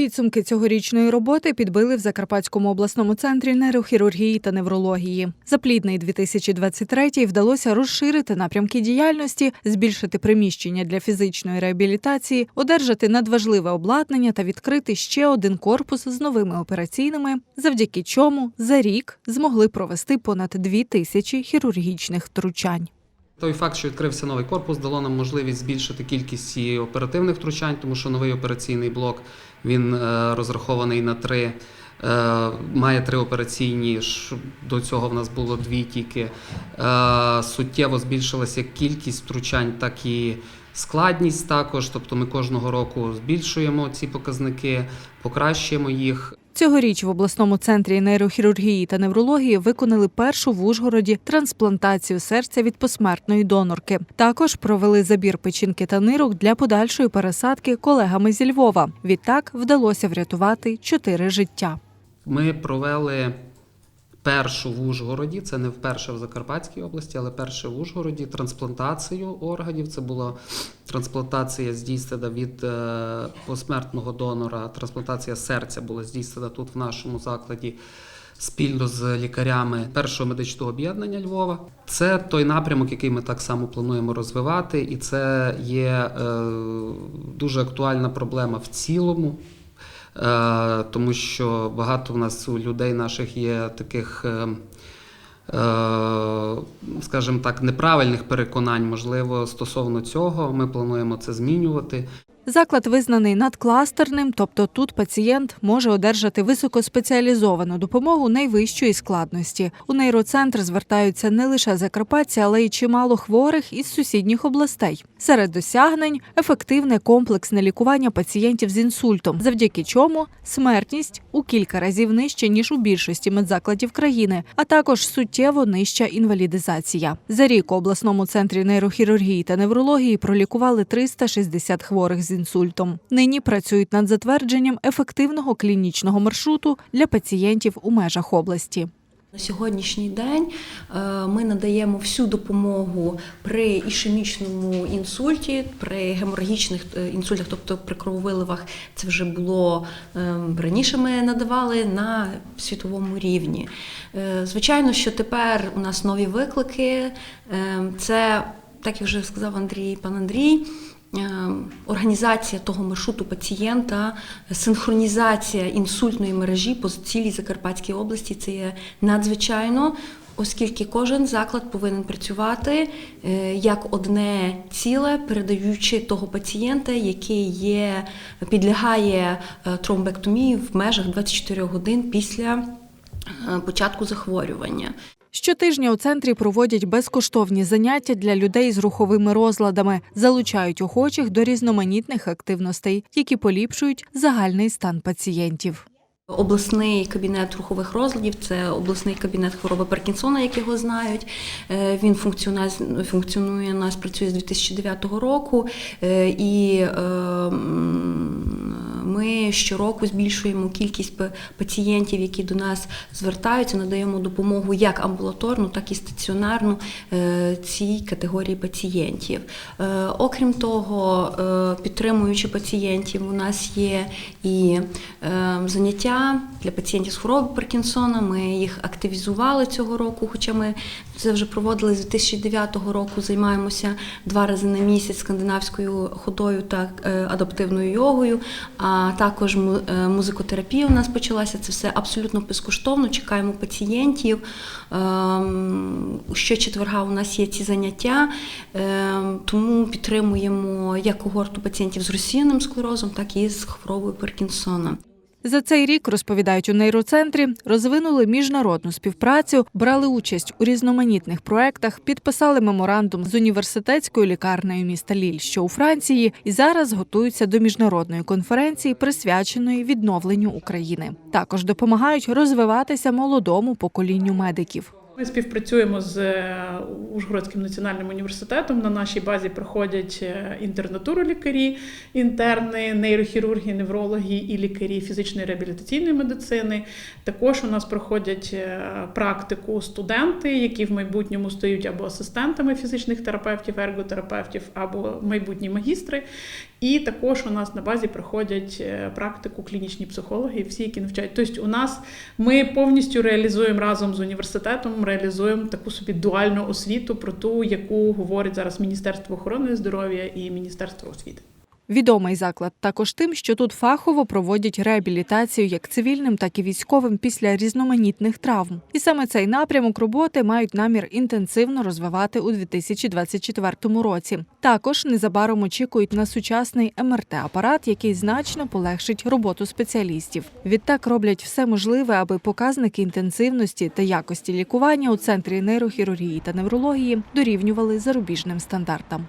Підсумки цьогорічної роботи підбили в Закарпатському обласному центрі нейрохірургії та неврології. За плідний 2023 вдалося розширити напрямки діяльності, збільшити приміщення для фізичної реабілітації, одержати надважливе обладнання та відкрити ще один корпус з новими операційними, завдяки чому за рік змогли провести понад дві тисячі хірургічних втручань. Той факт, що відкрився новий корпус, дало нам можливість збільшити кількість і оперативних втручань, тому що новий операційний блок він е, розрахований на три. е, Має три операційні, до цього в нас було дві тільки. Е, Суттєво збільшилася кількість втручань, так і складність також. Тобто ми кожного року збільшуємо ці показники, покращуємо їх. Цьогоріч в обласному центрі нейрохірургії та неврології виконали першу в Ужгороді трансплантацію серця від посмертної донорки. Також провели забір печінки та нирок для подальшої пересадки колегами зі Львова. Відтак вдалося врятувати чотири життя. Ми провели першу в Ужгороді, це не вперше в Закарпатській області, але перше в Ужгороді трансплантацію органів. Це була трансплантація здійснена від е, посмертного донора. Трансплантація серця була здійснена тут в нашому закладі. Спільно з лікарями першого медичного об'єднання Львова, це той напрямок, який ми так само плануємо розвивати, і це є е, дуже актуальна проблема в цілому тому що багато в нас у людей наших є таких, е, е, скажімо так, неправильних переконань. Можливо, стосовно цього ми плануємо це змінювати. Заклад визнаний надкластерним, тобто тут пацієнт може одержати високоспеціалізовану допомогу найвищої складності. У нейроцентр звертаються не лише закарпатці, але й чимало хворих із сусідніх областей. Серед досягнень ефективне комплексне лікування пацієнтів з інсультом, завдяки чому смертність у кілька разів нижча ніж у більшості медзакладів країни, а також суттєво нижча інвалідизація. За рік у обласному центрі нейрохірургії та неврології пролікували 360 хворих з інсультом. Нині працюють над затвердженням ефективного клінічного маршруту для пацієнтів у межах області. На сьогоднішній день е, ми надаємо всю допомогу при ішемічному інсульті, при геморагічних е, інсультах, тобто при крововиливах, це вже було е, раніше. Ми надавали на світовому рівні. Звичайно, що тепер у нас нові виклики. Це, так як вже сказав Андрій, пан Андрій. е, Організація того маршруту пацієнта, синхронізація інсультної мережі по цілій Закарпатській області це є надзвичайно, оскільки кожен заклад повинен працювати е, як одне ціле, передаючи того пацієнта, який є, підлягає е, тромбектомії в межах 24 годин після початку захворювання. Щотижня у центрі проводять безкоштовні заняття для людей з руховими розладами, залучають охочих до різноманітних активностей, які поліпшують загальний стан пацієнтів. Обласний кабінет рухових розладів це обласний кабінет хвороби Паркінсона, як його знають. Е, Він функціонує, функціонує нас, працює з 2009 року, Е, і е, м, ми щороку збільшуємо кількість пацієнтів, які до нас звертаються, надаємо допомогу як амбулаторну, так і стаціонарну е, цій категорії пацієнтів. Е, Окрім того, е, підтримуючи пацієнтів, у нас є і заняття для пацієнтів з хворобою Паркінсона. Ми їх активізували цього року, хоча ми це вже проводили з 2009 року. Займаємося два рази на місяць скандинавською ходою та адаптивною йогою. А також е, музикотерапія у нас почалася. Це все абсолютно безкоштовно. Чекаємо пацієнтів. Ем, Щочетверга у нас є ці заняття, ем, тому підтримуємо як когорту пацієнтів з розсіяним склерозом, так і з хворобою Паркінсона. За цей рік розповідають у нейроцентрі, розвинули міжнародну співпрацю, брали участь у різноманітних проектах, підписали меморандум з університетською лікарнею міста Ліль, що у Франції, і зараз готуються до міжнародної конференції, присвяченої відновленню України. Також допомагають розвиватися молодому поколінню медиків. Ми співпрацюємо з е, Ужгородським національним університетом. На нашій базі проходять е, інтернатуру лікарі, інтерни, нейрохірурги, неврологи і лікарі фізичної реабілітаційної медицини. Також у нас проходять е, практику студенти, які в майбутньому стають або асистентами фізичних терапевтів, ерготерапевтів, або майбутні магістри. І також у нас на базі проходять е, практику клінічні психологи, всі, які навчають. Тобто, у нас ми повністю реалізуємо разом з університетом, реалізуємо таку собі дуальну освіту про ту, яку говорить зараз Міністерство охорони здоров'я і Міністерство освіти. Відомий заклад також тим, що тут фахово проводять реабілітацію як цивільним, так і військовим після різноманітних травм. І саме цей напрямок роботи мають намір інтенсивно розвивати у 2024 році. Також незабаром очікують на сучасний МРТ-апарат, який значно полегшить роботу спеціалістів. Відтак роблять все можливе, аби показники інтенсивності та якості лікування у центрі нейрохірургії та неврології дорівнювали зарубіжним стандартам.